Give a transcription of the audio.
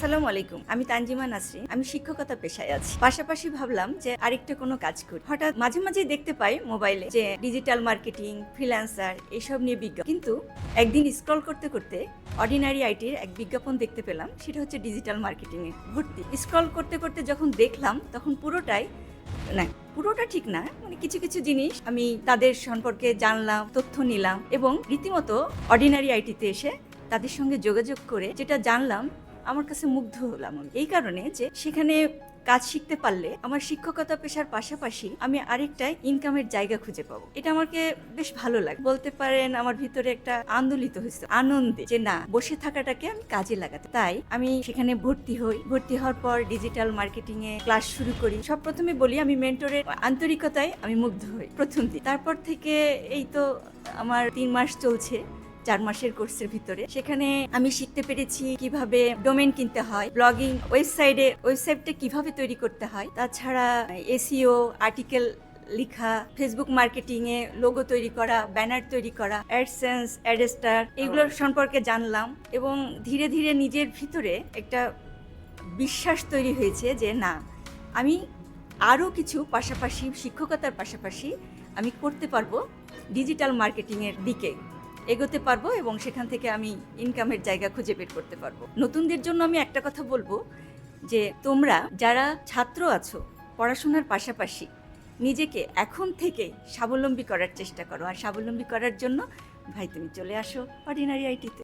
আসসালামু আলাইকুম, আমি তানজিমা নাসরিন। আমি শিক্ষকতা পেশায় আছি। পাশাপাশি ভাবলাম যে আরেকটা কোনো কাজ করি। হঠাৎ মাঝে মাঝে দেখতে পাই মোবাইলে যে ডিজিটাল মার্কেটিং, ফ্রিল্যান্সার, এসব নিয়ে বিজ্ঞাপন কিন্তু একদিন স্ক্রল করতে করতে অর্ডিনারি আইটির এক বিজ্ঞাপন দেখতে পেলাম, সেটা হচ্ছে ডিজিটাল মার্কেটিং এ ভর্তি। স্ক্রল করতে করতে যখন দেখলাম, তখন পুরোটাই না, পুরোটা ঠিক না মানে কিছু কিছু জিনিস আমি তাদের সম্পর্কে জানলাম, তথ্য নিলাম এবং রীতিমতো অর্ডিনারি আইটিতে এসে তাদের সঙ্গে যোগাযোগ করে যেটা জানলাম আমার কাছে মুগ্ধ হলাম। এই কারণে যে সেখানে কাজ শিখতে পারলে আমার শিক্ষকতা পেশার পাশাপাশি আমি আরেকটা ইনকামের জায়গা খুঁজে পাবো। এটা আমাকে বেশ ভালো লাগে। বলতে পারেন আমার ভিতরে একটা আন্দোলিত হয়েছে, আনন্দে যে না, বসে থাকাটাকে আমি কাজে লাগাতে। তাই আমি সেখানে ভর্তি হই। ভর্তি হওয়ার পর ডিজিটাল মার্কেটিং এ ক্লাস শুরু করি। সব প্রথমে বলি, আমি মেন্টরের আন্তরিকতায় আমি মুগ্ধ হই প্রথম দিন। তারপর থেকে এই তো আমার তিন মাস চলছে। চার মাসের কোর্সের ভিতরে। সেখানে আমি শিখতে পেরেছি কীভাবে ডোমেন কিনতে হয় ব্লগিং ওয়েবসাইটে ওয়েবসাইটটা কীভাবে তৈরি করতে হয় তাছাড়া এসিও আর্টিকেল লেখা ফেসবুক মার্কেটিং এ লোগো তৈরি করা ব্যানার তৈরি করা অ্যাডসেন্স অ্যাডেস্টার এগুলোর সম্পর্কে জানলাম এবং ধীরে ধীরে নিজের ভিতরে একটা বিশ্বাস তৈরি হয়েছে যে না আমি আরও কিছু পাশাপাশি শিক্ষকতার পাশাপাশি আমি করতে পারব ডিজিটাল মার্কেটিংয়ের দিকে। এগোতে পারব এবং সেখান থেকে আমি ইনকামের জায়গা খুঁজে বের করতে পারব। নতুনদের জন্য আমি একটা কথা বলব যে, তোমরা যারা ছাত্র আছো, পড়াশোনার পাশাপাশি নিজেকে এখন থেকে স্বাবলম্বী করার চেষ্টা করো। আর স্বাবলম্বী করার জন্য, ভাই তুমি চলে আসো অর্ডিনারি আইটিতে